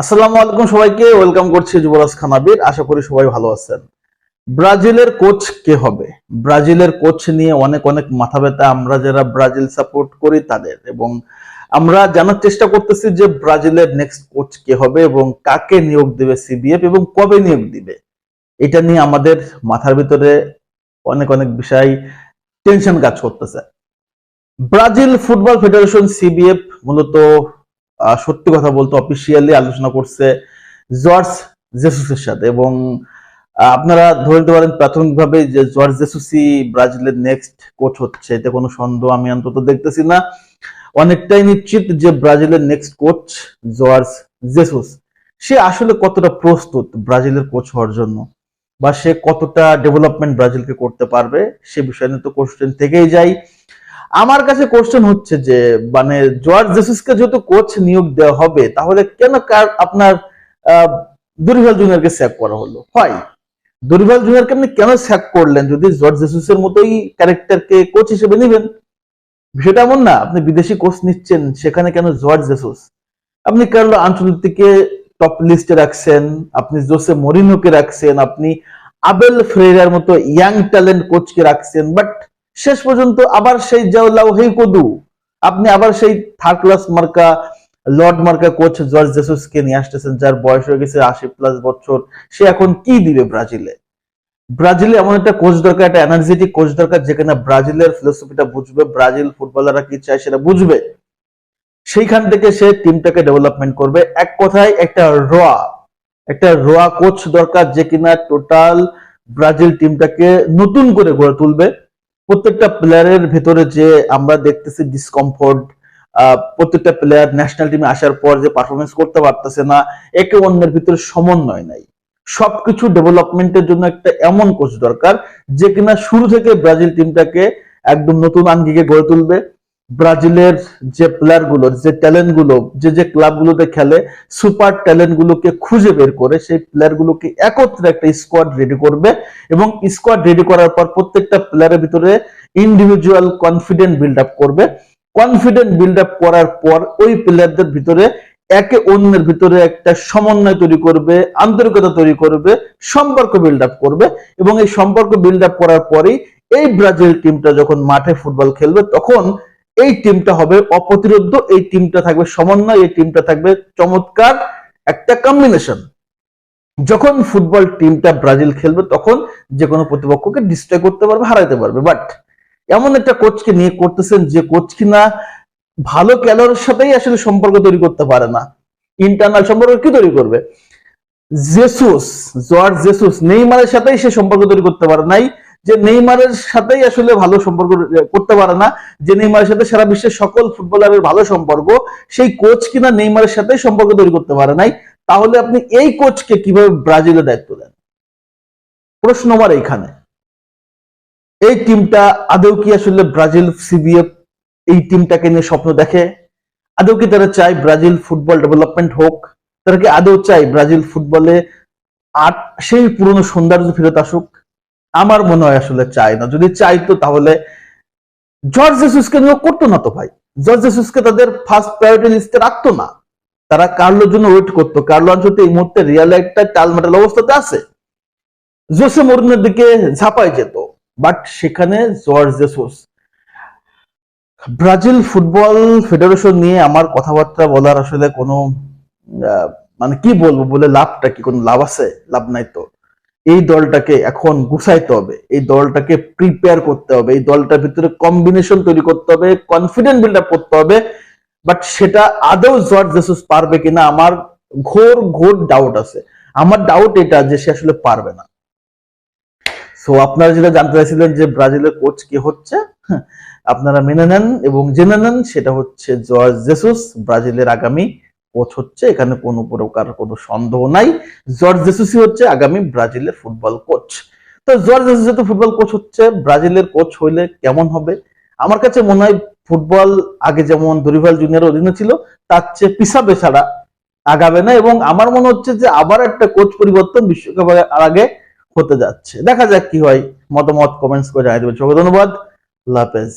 আসসালামু আলাইকুম সবাইকে, ওয়েলকাম করছি যুবরাজ খানাবির। আশা করি সবাই ভালো আছেন। ব্রাজিলের কোচ কে হবে? ব্রাজিলের কোচ নিয়ে অনেক অনেক মাথা ব্যথা। আমরা যারা ব্রাজিল সাপোর্ট করি তাদের। এবং আমরা জানার চেষ্টা করতেছি যে ব্রাজিলের নেক্সট কোচ কে হবে এবং কাকে নিয়োগ দিবে সিবিএফ এবং কবে নিয়োগ দিবে। এটা নিয়ে আমাদের মাথার ভিতরে অনেক অনেক বিষয় টেনশন কাজ করতেছে। ব্রাজিল ফুটবল ফেডারেশন সিবিএফ মূলত সত্যি কথা বলতে অফিসিয়ালি আলোচনা করছে জর্জ জেসুসের সাথে এবং আপনারা ধরে নিতে পারেন প্রাথমিকভাবে যে জর্জ জেসুসি ব্রাজিলের নেক্সট কোচ হচ্ছে, এতে কোনো সন্দেহ আমি অন্তত দেখতেছি না। অনেকটাই নিশ্চিত যে ব্রাজিলের নেক্সট কোচ জর্জ জেসুস, সে আসলে কতটা প্রস্তুত ব্রাজিলের কোচ হওয়ার জন্য বা সে কতটা ডেভেলপমেন্ট ব্রাজিলকে করতে পারবে, সে বিষয় নিয়ে তো কোশ্চেন থেকেই যায় আমার কাছে কোশ্চেন হচ্ছে যে মানে জর্জ জেসুসকে যেহেতু কোচ নিয়োগ দেওয়া হবে, তাহলে কেন কার আপনার দুরিভাল জুনিয়রকে স্যাক করা হলো? হয়। দুরিভাল জুনিয়রকে আপনি কেন স্যাক করলেন যদি জর্জ জেসুসের মতোই ক্যারেক্টারকে কোচ হিসেবে নেবেন? বিষয়টা এমন না, আপনি বিদেশি কোচ নিচ্ছেন, সেখানে কেন জর্জ জেসুস? আপনি কার্লো আঞ্চলিককে টপ লিস্টে রাখছেন, আপনি জোসে মরিনোকে রাখছেন, আপনি আবেল ফ্রেরার মতো ইয়াং ট্যালেন্ট কোচকে রাখছেন বাট শেষ পর্যন্ত আবার সেই জাওলাও, হেই কদু, আপনি আবার সেই থার্ড ক্লাস মার্কা লর্ড মার্কা কোচ জর্জ জেসুসকে নিয়ে আসতেছেন, যার বয়স হয়ে গেছে আশি প্লাস বছর। সে এখন কি দিবে ব্রাজিলে? ব্রাজিলে এমন একটা কোচ দরকার, একটা এনার্জেটিক কোচ দরকার যেখানে ব্রাজিলের ফিলোসফিটা বুঝবে, ব্রাজিল ফুটবলাররা কি চায় সেটা বুঝবে। সেইখান থেকে সে টিমটাকে ডেভেলপমেন্ট করবে। এক কথায় একটা রোয়া একটা রোয়া কোচ দরকার, যে কিনা টোটাল ব্রাজিল টিমটাকে নতুন করে গড়ে তুলবে। প্রত্যেকটা প্লেয়ারের ভেতরে যে আমরা দেখতেছি ডিসকমফোর্ট প্রত্যেকটা প্লেয়ার ন্যাশনাল টিমে আসার পর যে পারফরমেন্স করতে পারতেছে না, একে অন্যের ভিতরে সমন্বয় নাই। সবকিছু ডেভেলপমেন্টের জন্য একটা এমন কোচ দরকার যে কিনা শুরু থেকে ব্রাজিল টিমটাকে একদম নতুন আঙ্গিকে গড়ে তুলবে। ব্রাজিলের যে প্লেয়ারগুলো যে ট্যালেন্টগুলো যে যে ক্লাব গুলোতে খেলে সুপার ট্যালেন্ট গুলোকে খুঁজে বের করে সেই প্লেয়ার গুলোকে একত্রে একটা স্কোয়াড রেডি করবে এবং স্কোয়াড রেডি করার পর প্রত্যেকটা প্লেয়ারের ভিতরে ইন্ডিভিজুয়াল কনফিডেন্ট বিল্ড আপ করবে। কনফিডেন্ট বিল্ড আপ করার পর ওই প্লেয়ারদের ভিতরে একে অন্যের ভিতরে একটা সমন্বয় তৈরি করবে, আন্তরিকতা তৈরি করবে, সম্পর্ক বিল্ড আপ করবে এবং এই সম্পর্ক বিল্ড আপ করার পরেই এই ব্রাজিল টিমটা যখন মাঠে ফুটবল খেলবে, তখন এই টিমটা হবে অপ্রতিরোধ্য, এই টিমটা থাকবে সমন্বয়, এই টিমটা থাকবে চমৎকার একটা কম্বিনেশন যখন ফুটবল টিমটা ব্রাজিল খেলবে, তখন যে কোনো প্রতিপক্ষকে ডিস্ট্রয় করতে পারবে, হারাইতে পারবে। বাট এমন একটা কোচকে নিয়ে করতেছেন যে কোচ কিনা ভালো খেলোয়াড়ের সাথেই আসলে সম্পর্ক তৈরি করতে পারে না। ইন্টারনাল সম্পর্ক কি তৈরি করবে? জেসুস জর্জ জেসুস নেইমারের সাথেই সে সম্পর্ক তৈরি করতে পারে নাই। যে নেইমারের সাথেই আসলে ভালো সম্পর্ক করতে পারে না। যে নেইমারের সাথে সারা বিশ্বের সকল ফুটবলারের ভালো সম্পর্ক, সেই কোচ কিনা নেইমারের সাথেই সম্পর্ক তৈরি করতে পারে নাই। তাহলে আপনি এই কোচকে কীভাবে ব্রাজিলের দায়িত্ব দেন? প্রশ্ন আমার এইখানে। এই টিমটা আদৌ কি আসলে ব্রাজিল সিবিএফ এই টিমটাকে নিয়ে স্বপ্ন দেখে? আদৌ কি তারা চায় ব্রাজিল ফুটবল ডেভেলপমেন্ট হোক? তারা কি আদৌ চায় ব্রাজিল ফুটবলে আর সেই পুরনো সৌন্দর্য ফেরত আসুক? আমার মনে হয় আসলে চায় না। যদি চাইতো তাহলে জর্জ জেসুসকে নিয়োগ করতো না তো ভাই। জর্জ জেসুসকে তাদের ফার্স্ট প্রায়োরিটি লিস্টে রাখতো না। তারা কার্লোর জন্য ওয়েট করতো। কার্লো আনচলতে এই মুহূর্তে রিয়াল একটা টালমাটাল অবস্থাতে আছে। জোসে মরিনের দিকে ঝাঁপাই যেত। বাট সেখানে Jorge Jesus Brazil football federation নিয়ে আমার কথাবার্তা বলার আসলে কোনো মানে কি বলব বলে লাভটা কি, কোনো লাভ আছে? লাভ নাই তো। এই দলটাকে এখন গুছাইতে হবে এই দলটাকে প্রিপেয়ার করতে হবে এই দলটার ভিতরে কম্বিনেশন তৈরি করতে হবে কনফিডেন্ট বিল্ড আপ করতে হবে বাট সেটা আদৌ জর্জ জেসুস পারবে কিনা আমার ঘোর ঘোর ডাউট আছে। আমার ডাউট এটা যে সে আসলে পারবে না। সো আপনারা যেটা জানতে চাইছিলেন যে ব্রাজিলের কোচ কি হচ্ছে হ্যাঁ, আপনারা মেনে নেন এবং জেনে নেন সেটা হচ্ছে জর্জ জেসুস ব্রাজিলের আগামী কোচ হচ্ছে, এখানে কোনো প্রকার কোনো সন্দেহ নাই। জর্জ জেসুসই হচ্ছে আগামী ব্রাজিলের ফুটবল কোচ। তো জর্জ জেসুস যেহেতু ফুটবল কোচ হচ্ছে, ব্রাজিলের কোচ হইলে কেমন হবে? আমার কাছে মনে হয় ফুটবল আগে যেমন দরিভাল জুনিয়র অধীনে ছিল, তার চেয়ে পিছাবে ছাড়া আগাবে না এবং আমার মনে হচ্ছে যে আবার একটা কোচ পরিবর্তন বিশ্বকাপের আগে হতে যাচ্ছে। দেখা যাক কি হয়। মতামত কমেন্টস করে জানিয়ে দেবেন। সবাই ধন্যবাদ। হাফেজ।